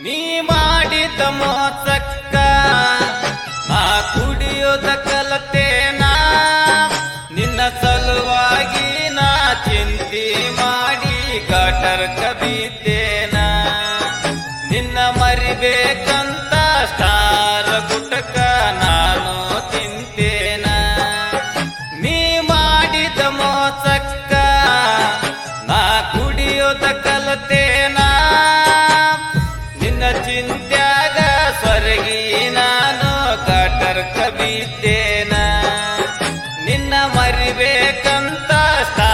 ನೀ ಮಾಡಿದ ಮೋಸಕ್ಕ ಆ ಕುಡಿಯೋದ ಕಲತೇನ ನಿನ್ನ ಸಲುವಾಗಿ ನಾ ಚಿಂತೆ ಮಾಡಿ ಗಟರ್ ಕವಿತೇನ ನಿನ್ನ ಮರಿಬೇಕಂತ ಸ್ಟಾರ ಗುಟಕ ನಾನು ತಿಂತೇನ? ನೀ ಮಾಡಿದ ಮೋಸಕ್ಕ ನಾ ಕುಡಿಯೋದ ಕಲತೇನ ಚಿಂತ್ಯಾಗ ಸ್ವರ್ಗಿ ನಾನು ಕಾಟರ್ ಕವಿತೇನ. ನಿನ್ನ ಮರಿಬೇಕಂತ ಸ್ತಾ